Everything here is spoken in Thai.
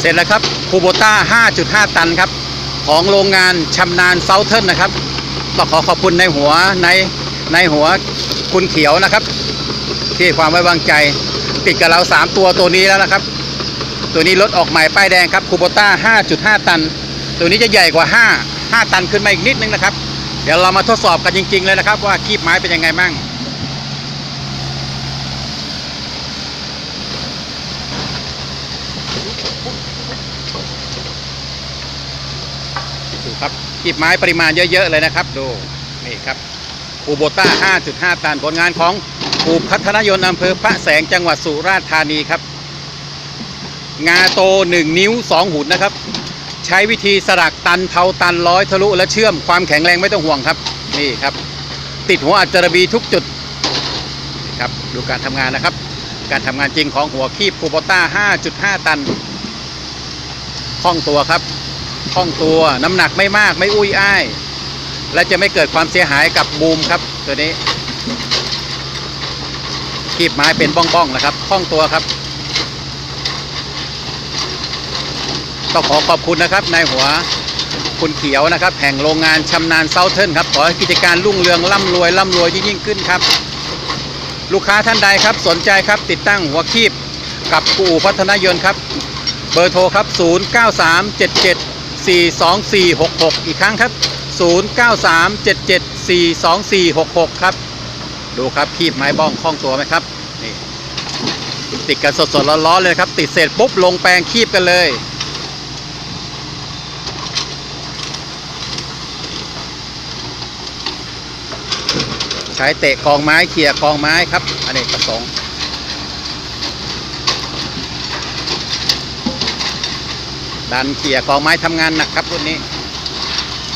เสร็จแล้วครับคูโบต้า 5.5 ตันครับ ของโรงงานชำนาญเซาเทิร์นนะครับต้องขอขอบคุณในหัวในในหัวคุณเขียวนะครับ ที่ความไว้วางใจ ติดกับเรา 3 ตัวตัวนี้แล้วนะครับ ตัวนี้รถออกใหม่ป้ายแดงครับคูโบต้า 5.5 ตัน ตัวนี้จะใหญ่กว่า 5 5 ตันขึ้นมาอีกนิดนึงนะครับ เดี๋ยวเรามาทดสอบกันจริง ๆ เลยนะครับ ว่าคีบไม้เป็นยังไงมั่ง ดูครับกีบไม้ปริมาณเยอะ ๆ เลยนะครับ ดู นี่ครับอูโบต้า 5.5 ตันผลงานของอูพัฒนยนต์อำเภอพระแสงจังหวัดสุราษฎร์ธานีครับ งาโต 1 นิ้ว 2 หุ่นนะครับ ใช้วิธีสลักตันเผาตันร้อยทะลุและเชื่อมความแข็งแรงไม่ต้องห่วงครับ นี่ครับ ติดหัวอัจจารบีทุกจุดนี่ครับดูการทำงานนะครับ การทำงานจริงของหัวคีบคูโบต้า 5.5 ตัน คล่องตัวครับคล่องตัวน้ำหนักไม่มากไม่อุ้ยอ้าย และจะไม่เกิดความเสียหายกับบูมครับ ตัวนี้คีบไม้เป็นบ้องๆนะครับคล่องตัวครับต้องขอขอบคุณนะครับนายหัวคุณเขียวนะครับ แห่งโรงงานชำนาญเซาเทิร์นครับ ขอให้กิจการรุ่งเรืองร่ำรวยร่ำรวยยิ่งยิ่งขึ้นครับ ลูกค้าท่านใดครับสนใจครับติดตั้งหัวคีบกับกู่พัฒนายนต์ครับ บอร์โทรครับ 0937742466 อีกครั้งครับ 0937742466 ครับ ดูครับ คีบไม้บ้องคล่องตัวไหมครับ นี่ ติดกันสดๆร้อนๆเลยครับ ติดเสร็จปุ๊บลงแปลงคีบกันเลยใช้เตะกองไม้เขี่ยกองไม้ครับอเนกประสงค์ ดันเกี่ยกองไม้ทำงานหนักครับรุ่นนี้